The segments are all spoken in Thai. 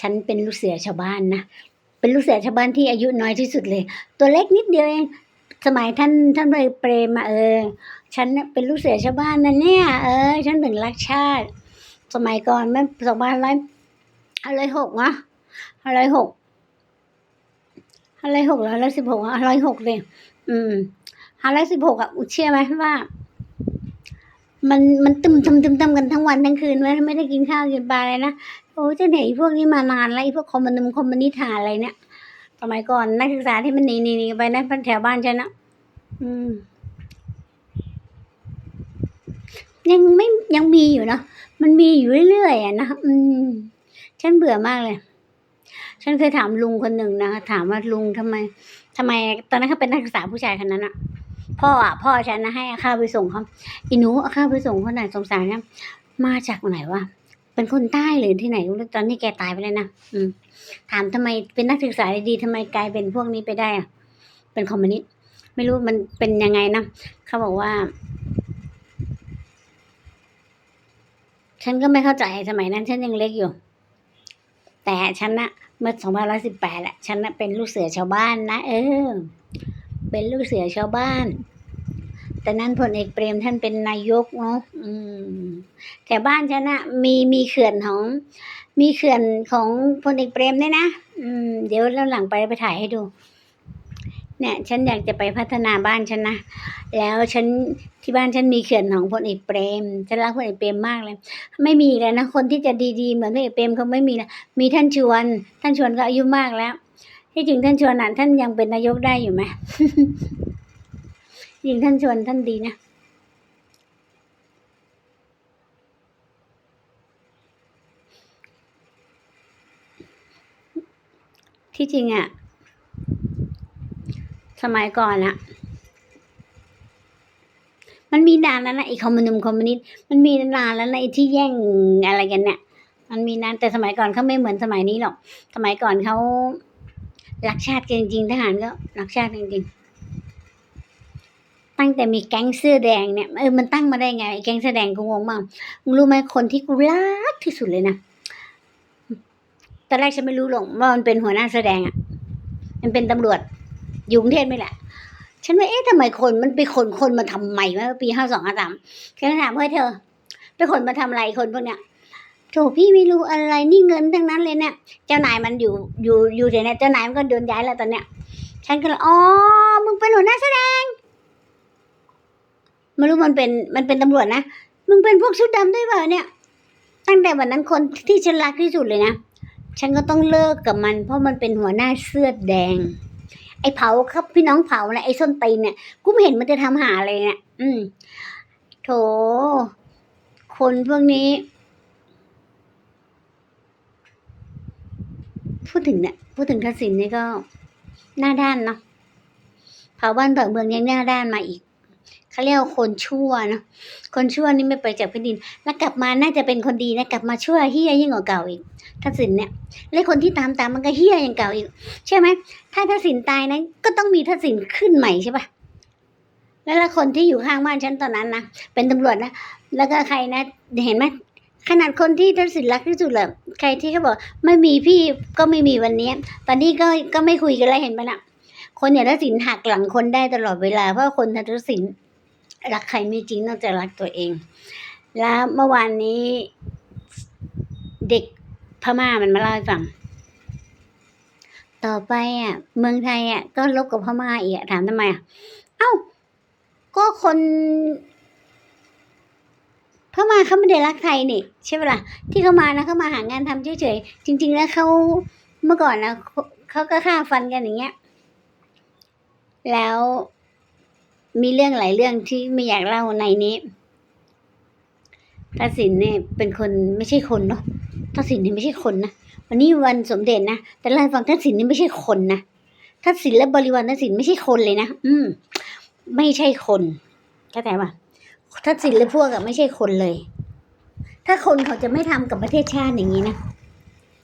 ฉันเป็นลูกเสือชาวบ้านนะ เป็นลูกเสือชาวบ้านที่อายุน้อยที่สุดเลย ตัวเล็กนิดเดียวเอง สมัยท่านท่านเลยเปรมมาเออ ฉันน่ะเป็นลูกเสือชาวบ้านนะเนี่ย เออ ฉันถึงรักชาติ สมัยก่อนแม่สองพันร้อยอะไรหกนะอะไรหกอะไรหกร้อยสิบหกอะไรหกเลย อืมห้าร้อยสิบหกอะอุเชื่อไหมว่า มันมันตึมตึมตึมตึมกันทั้งวันทั้งคืนไม่ได้กินข้าวกินปลาเลยนะโอ้เจะไหนพวกนี้มานานแล้วไอ้พวกคอมมานมคอมมานิทานอะไรเนี่ยสมัยก่อนนักศึกษาที่มันหนีหนีไปนะแถวบ้านฉันนะอืม ยังไม่ยังมีอยู่เนะมันมีอยู่เรื่อยๆอะนะอืม ฉันเบื่อมากเลย ฉันเคยถามลุงคนหนึ่งนะถามว่าลุงทำไมทำไม ตอนนั้นเขาเป็นนักศึกษาผู้ชายคนนั้นอะ พ่ออะพ่อฉันนะให้อาข้าวไปส่งเขาอีหนูเอาข้าวไปส่งคนไหนสงสารนะมาจากไหนวะเป็นคนใต้หรือที่ไหนตอนนี้แกตายไปแล้วนะอืม ถามทำไมเป็นนักศึกษาดีๆทำไมกลายเป็นพวกนี้ไปได้อะเป็นคอมมิวนิสต์ไม่รู้มันเป็นยังไงนะเขาบอกว่า ฉันก็ไม่เข้าใจสมัยนั้น ฉันยังเล็กอยู่ แต่ฉันนะเมื่อสองพันร้อยสิบแปดแหละฉันนะเป็นลูกเสือชาวบ้านนะเออ เป็นลูกเสือชาวบ้าน แต่นั้นพลเอกเปรมท่านเป็นนายกเนาะแต่บ้านฉันนะมีมีเขื่อนของ มีเขื่อนของพลเอกเปรมด้วยนะอืม เดี๋ยวแล้วหลังไปไปถ่ายให้ดู เนี่ย ฉันอยากจะไปพัฒนาบ้านฉันนะแล้วฉันที่บ้านฉันมีเขื่อนของพลเอกเปรมฉันรักพลเอกเปรมมากเลย ไม่มีแล้วนะคนที่จะดีๆเหมือนพลเอกเปรมเขาไม่มีแล้วมีท่านชวน ท่านชวนก็อายุมากแล้วที่จริงท่านชวนน่ะท่านยังเป็นนายกได้อยู่ไหม จริงท่านชวนท่านดีนะ ที่จริงอะ่ะสมัยก่อนอะมันมีนานแล้วนะไอ้คอมมิวนิสต์คอมมิวนิสต์มันมีนานแล้วนะไอ้ที่แย่งอะไรกันเนี่ย มันมีนานแต่สมัยก่อนเขาไม่เหมือนสมัยนี้หรอก สมัยก่อนเขารักชาติจริงๆทหารก็รักชาติจริงๆ ตั้งแต่มีแก๊งเสื้อแดงเนี่ยเออมันตั้งมาได้ไงไอ้แก๊งเสื้อแดงกูงงมากมึงรู้ไหมคนที่กูรักที่สุดเลยนะตอนแรกฉันไม่รู้หรอกว่ามันเป็นหัวหน้าเสื้อแดงอะ มันเป็นตำรวจอยู่กรุงเทพไม่แหละ ฉันว่าเอ๊ะทำไมคนมันไปขนคนมาทำไมวะปีห้าสองห้าสามฉันถามเพื่อเธอ ไปขนมาทำอะไรคนพวกเนี้ยโถพี่ไม่รู้อะไรนี่เงินทั้งนั้นเลยเนี่ย เจ้านายมันอยู่อยู่อยู่เดี๋ยวนี้เจ้านายมันก็โดนย้ายแล้วตอนเนี้ย ฉันก็เลยอ๋อมึงเป็นหัวหน้าแสดง ไม่รู้มันเป็นมันเป็นตำรวจนะ มึงเป็นพวกชุดดำด้วยเปล่าเนี่ย ตั้งแต่วันนั้นคนที่ฉันรักที่สุดเลยนะ ฉันก็ต้องเลิกกับมัน เพราะมันเป็นหัวหน้าเสื้อแดง ไอ้เผาครับพี่น้องเผานะไอ้ส้นตีนเนี่ย กูไม่เห็นมันจะทำหาอะไรเนี่ย อืม โถ คนพวกนี้ พูดถึงเนี่ย พูดถึงทักษิณนี่ก็หน้าด้านเนาะเผาบ้านเผาเมืองยังหน้าด้านมาอีก เขาเรียกว่าคนชั่วนะคนชั่วนี่ไม่ไปจากแผ่นดิน แล้วกลับมาน่าจะเป็นคนดีนะกลับมาชั่วเฮี้ยยิ่งกว่าเก่าอีกทักษิณเนี่ยและคนที่ตามตามมันก็เฮี้ยอย่างเก่าอีกใช่ไหมถ้าทักษิณตายนะก็ต้องมีทักษิณขึ้นใหม่ใช่ปะแล้วละคนที่อยู่ข้างบ้านฉันตอนนั้นนะเป็นตำรวจนะแล้วก็ใครนะเห็นไหมขนาดคนที่ทักษิณรักที่สุดเลยใครที่เขาบอกไม่มีพี่ก็ไม่มีวันนี้ ตอนนี้ก็ก็ไม่คุยกันแล้วเห็นปะนะคนอย่างทักษิณหักหลังคนได้ตลอดเวลาเพราะคนทักษิณ รักใครไม่จริงนอกจากรักตัวเอง แล้วเมื่อวานนี้เด็กพม่ามันมาเล่าให้ฟัง ต่อไปอะ เมืองไทยอะ ก็ลบกับพม่าอีกถามทำไมอะ เอ้า ก็คนพม่าเขาไม่ได้รักไทยนี่ใช่ปะล่ะที่เขามานะเขามาหางานทำเฉยๆจริง ๆ แล้วเขาเมื่อก่อนนะเขาเขาก็ฆ่าฟันกันอย่างเงี้ย แล้ว มีเรื่องหลายเรื่องที่ไม่อยากเล่าในนี้ทักษิณเนี่ยเป็นคนไม่ใช่คนเนาะทักษิณเนี่ยไม่ใช่คนนะวันนี้วันสมเด็จนะแต่เล่าฟังทักษิณนี่ไม่ใช่คนนะทักษิณและบริวารทักษิณไม่ใช่คนเลยนะอืม ไม่ใช่คนเข้าใจป่ะทักษิณและพวกอะไม่ใช่คนเลย ถ้าคนเขาจะไม่ทำกับประเทศชาติอย่างนี้นะ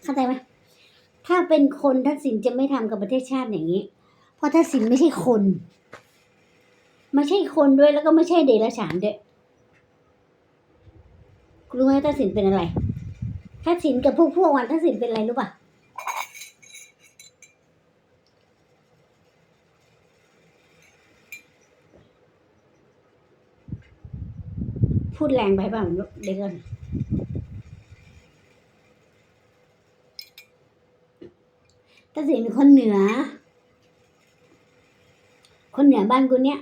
เข้าใจไหมถ้าเป็นคนทักษิณจะไม่ทำกับประเทศชาติอย่างนี้ เพราะทักษิณไม่ใช่คน ไม่ใช่คนด้วยแล้วก็ไม่ใช่เดรัจฉานด้วยรู้ไหมทัศสินเป็นอะไรทัศสินกับพวกพวกวันทัศสินเป็นอะไรรู้ป่ะพูดแรงไปบ้างเดี๋ยวก่อนทัศสินเป็นคนเหนือ คนเหนือบ้านกูเนี้ย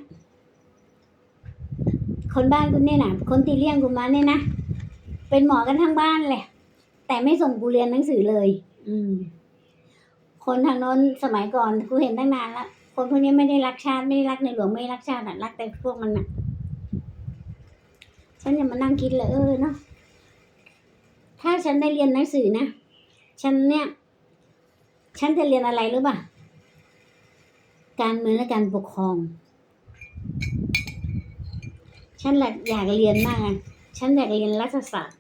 คนบ้านกูเนี่ยนะคนตีเลี้ยงกูมาเนี่ยนะเป็นหมอกันทั้งบ้านเลยแต่ไม่ส่งกูเรียนหนังสือเลย อืม คนทางโน้นสมัยก่อนกูเห็นตั้งนานแล้วคนพวกนี้ไม่ได้รักชาติไม่ได้รักในหลวงไม่รักชาติรักแต่พวกมันอะฉันยังมานั่งคิดเลยเออเนาะถ้าฉันได้เรียนหนังสือนะฉันเนี่ย ฉันจะเรียนอะไรรู้ป่ะการเมืองและการปกครอง ฉันอยากเรียนมากอะฉันอยากเรียนรัฐศาสตร์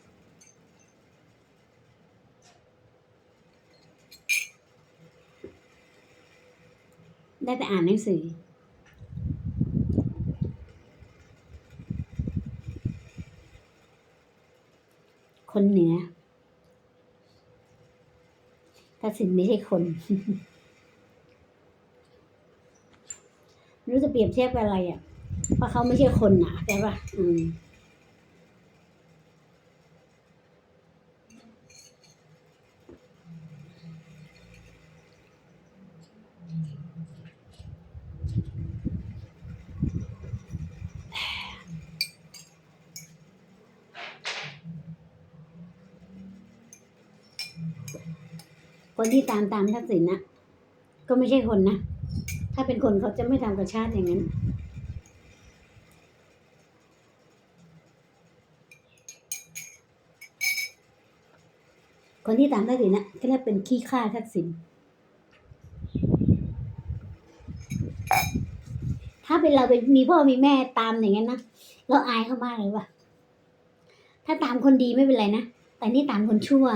ได้แต่อ่านหนังสือ คนเหนือถ้าสินไม่ใช่คน รู้จะเปรียบเทียบกับอะไรอะ เพราะเขาไม่ใช่คนอะแต่ป่ะอืมคนที่ตามตามทักษิณนะก็ไม่ใช่คนนะ ถ้าเป็นคนเขาจะไม่ทำกับชาติอย่างนั้น คนที่ตามทักษิณนะก็เรียกเป็นขี้ข้าทักษิณถ้าเป็นเราเป็นมีพ่อมีแม่ตามอย่างนั้นนะเราอายเขามากเลยว่ะถ้าตามคนดีไม่เป็นไรนะแต่นี่ตามคนชั่ว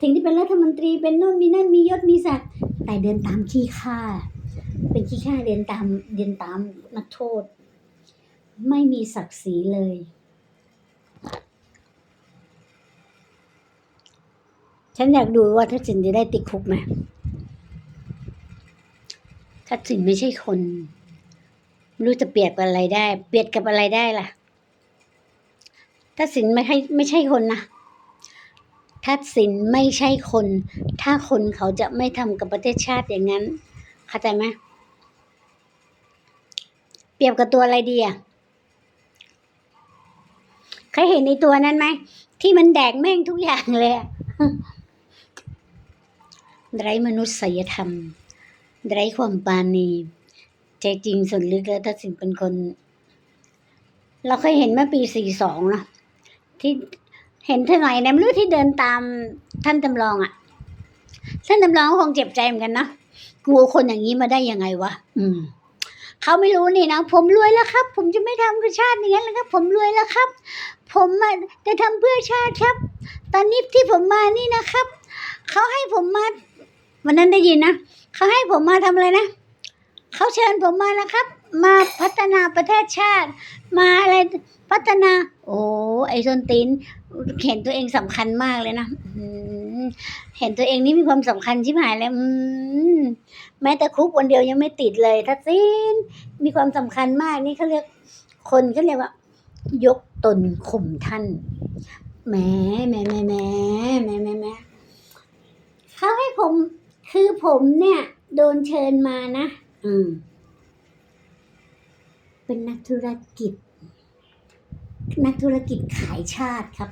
ถึงที่เป็นรัฐมนตรีเป็นโน่นมีนั่นมียศมีศักดิ์แต่เดินตามขี้ข้าเป็นขี้ข้าเดินตามเดินตามนักโทษ ไม่มีศักดิ์ศรีเลย ฉันอยากดูว่าทักษิณจะได้ติดคุกไหมทักษิณไม่ใช่คน รู้จะเปรียบกับอะไรได้ เปรียบกับอะไรได้ล่ะทักษิณไม่ใช่ไม่ใช่คนนะทักษิณไม่ใช่คน ถ้าคนเขาจะไม่ทำกับประเทศชาติอย่างนั้นเข้าใจไหมเปรียบกับตัวอะไรดีอะเคยเห็นในตัวนั้นไหมที่มันแดกแม่งทุกอย่างเลยอะ ไร้มนุษยธรรม ไร้ความปาณีใจจริงส่วนลึกแล้วทักษิณเป็นคน เราเคยเห็นเมื่อปีสี่สองนะที่เห็นเท่าไหร่นะไม่รู้ที่เดินตามท่านจำลองอะ่ะ ท่านจำลองคงเจ็บใจเหมือนกันนะกลัวคนอย่างนี้มาได้ยังไงวะอืมเขาไม่รู้นี่นะผมรวยแล้วครับ ผมจะไม่ทำกับชาติอย่างนั้นแล้วครับ ผมรวยแล้วครับ ผมจะทำเพื่อชาติครับ ตอนนี้ที่ผมมานี่นะครับเขาให้ผมมา วันนั้นได้ยินนะเขาให้ผมมาทำอะไรนะเขาเชิญผมมานะครับ มาพัฒนาประเทศชาติ มาอะไรพัฒนา โอ้ไอ้ส้นตีนเห็นตัวเองสำคัญมากเลยนะเห็นตัวเองนี่มีความสำคัญชิบหายเลยอืมแม้แต่คุกวันเดียวยังไม่ติดเลยทัศซินมีความสำคัญมากนี่เขาเรียกคนเขาเรียกว่า ยกตนข่มท่านแหมแหมแหมแหมแหมแหมแหมเขาให้ผม คือผมเนี่ย โดนเชิญมานะ อืม เป็นนักธุรกิจ นักธุรกิจขายชาติครับ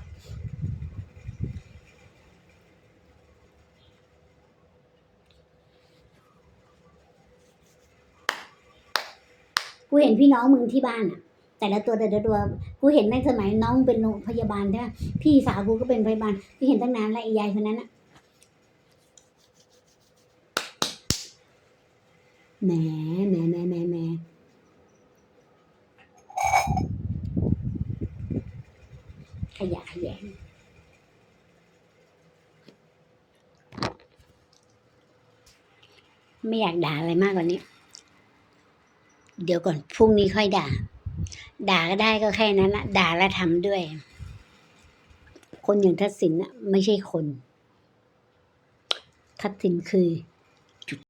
กูเห็นพี่น้องมึงที่บ้านอะแต่ละตัวแต่ละตัวกูเห็นในสมัยน้องเป็นโรงพยาบาลใช่ไหมพี่สาวกูก็เป็นพยาบาลพี่เห็นตั้งนานแล้วไอ้ยายคนนั้นอะ แหมแหมแหมแหมแหมขยะขยงไม่อยากด่าอะไรมากกว่านี้ เดี๋ยวก่อนพรุ่งนี้ค่อยด่า ด่าก็ได้ก็แค่นั้นละด่าแล้วทำด้วย คนอย่างทักษิณน่ะไม่ใช่คน ทักษิณคือ